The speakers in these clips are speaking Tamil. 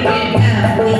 we have we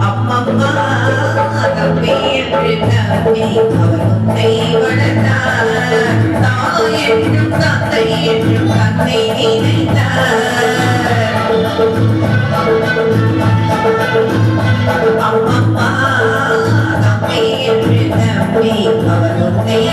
அம்மம்மா கப்பி என்று நம்பி அவர் உன்னை வளர்த்தார் தாய் என்றும் தந்தை என்றும் தன்னை நினைத்தார் அவர் உன்னை